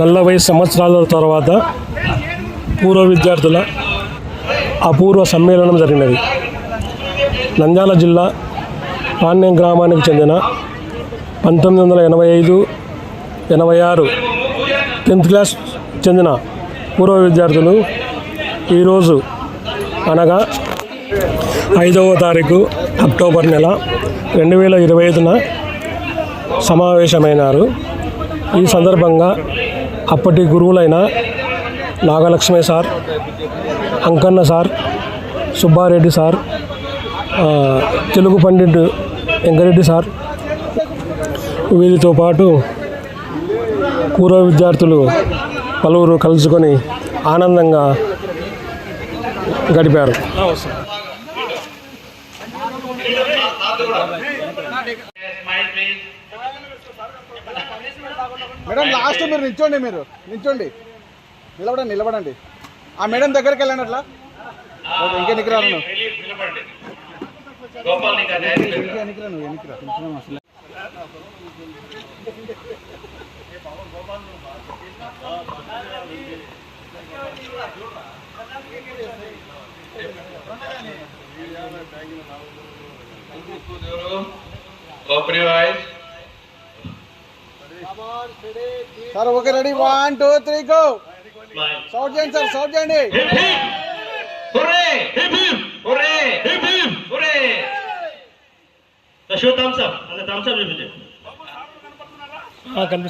నలభై సంవత్సరాల తర్వాత పూర్వ విద్యార్థుల అపూర్వ సమ్మేళనం జరిగినది. నంద్యాల జిల్లా పాణ్యం గ్రామానికి చెందిన పంతొమ్మిది వందల ఎనభై ఐదు ఎనభై ఆరు టెన్త్ క్లాస్ చెందిన పూర్వ విద్యార్థులు ఈరోజు అనగా ఐదవ తారీఖు అక్టోబర్ నెల రెండు వేల ఇరవై ఐదున సమావేశమైనారు. ఈ సందర్భంగా అప్పటి గురువులైన Nagalakshmi sir Ankanna sir Subbareddy sir Telugu pandit Venkareddy sir వీరితో పాటు పూర్వ విద్యార్థులు పలువురు కలుసుకొని ఆనందంగా గడిపారు. మేడం లాస్ట్ మీరు నిల్చోండి మీరు. నిల్చోండి. నిలబడండి నిలబడండి. ఆ మేడం దగ్గరికి వెళ్ళండి అట్లా. ఓకే, ఇంకా ఎన్నికరా నువ్వు ఇంకా ఎన్నికరా నువ్వు అసలు. Your eyes. Sir okay ready one two three go. Shout చేయండి సార్ సౌట్ చేయండి కనిపిస్తుంది